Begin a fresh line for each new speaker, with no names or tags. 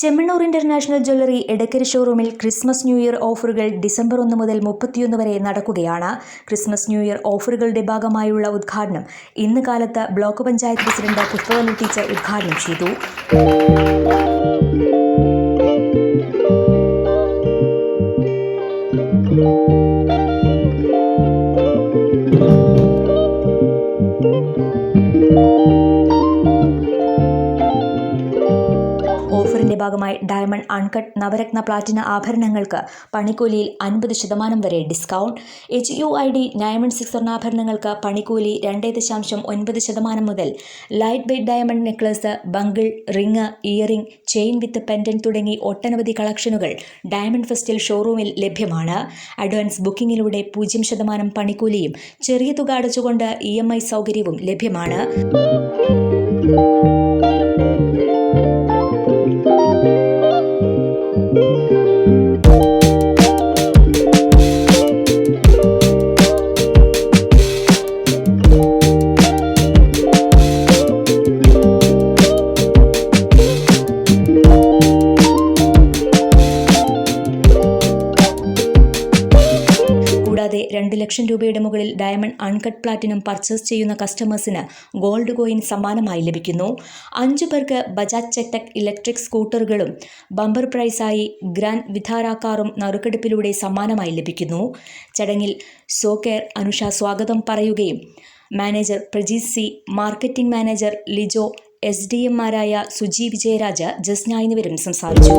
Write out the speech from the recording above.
Chemmanur international jewellery Edakkara ഷോറൂമിൽ Christmas new year ഓഫറുകൾ December ഒന്ന് മുതൽ മുപ്പത്തിയൊന്ന് വരെ നടക്കുകയാണ്. ക്രിസ്മസ് ന്യൂ ഇയർ ഓഫറുകളുടെ ഭാഗമായുള്ള ഉദ്ഘാടനം ഇന്ന് കാലത്ത് block panchayat president Pushpavalli teacher ഉദ്ഘാടനം ചെയ്തു. ഓഫറിന്റെ ഭാഗമായി ഡയമണ്ട് അൺകട്ട് നവരത്ന പ്ലാറ്റിന ആഭരണങ്ങൾക്ക് പണിക്കൂലിയിൽ അൻപത് ശതമാനം വരെ discount. H U I D diamond six സ്വർണാഭരണങ്ങൾക്ക് പണിക്കൂലി രണ്ട് ദശാംശം ഒൻപത് ശതമാനം മുതൽ light weight diamond necklace bangle ring earring chain with pendant തുടങ്ങി ഒട്ടനവധി കളക്ഷനുകൾ ഡയമണ്ട് ഫെസ്റ്റിൽ ഷോറൂമിൽ ലഭ്യമാണ്. അഡ്വാൻസ് ബുക്കിംഗിലൂടെ പൂജ്യം ശതമാനം പണിക്കൂലിയും ചെറിയ തുക അടച്ചുകൊണ്ട് ഇ എം ഐ സൗകര്യവും ലഭ്യമാണ്. രണ്ട് ലക്ഷം രൂപയുടെ മുകളിൽ ഡയമണ്ട് അൺകട്ട് പ്ലാറ്റിനം പർച്ചേസ് ചെയ്യുന്ന കസ്റ്റമേഴ്സിന് ഗോൾഡ് കോയിൻ സമ്മാനമായി ലഭിക്കുന്നു. അഞ്ചു പേർക്ക് ബജാജ് ചെക്ടക് ഇലക്ട്രിക് സ്കൂട്ടറുകളും ബമ്പർ പ്രൈസായി ഗ്രാൻഡ് വിധാര കാറും നറുക്കെടുപ്പിലൂടെ സമ്മാനമായി ലഭിക്കുന്നു. ചടങ്ങിൽ സോകെയർ അനുഷ സ്വാഗതം പറയുകയും manager Prajeeth C marketing manager Lijo S D എംമാരായ Suji Vijayaraja Jasna എന്നിവരും സംസാരിച്ചു.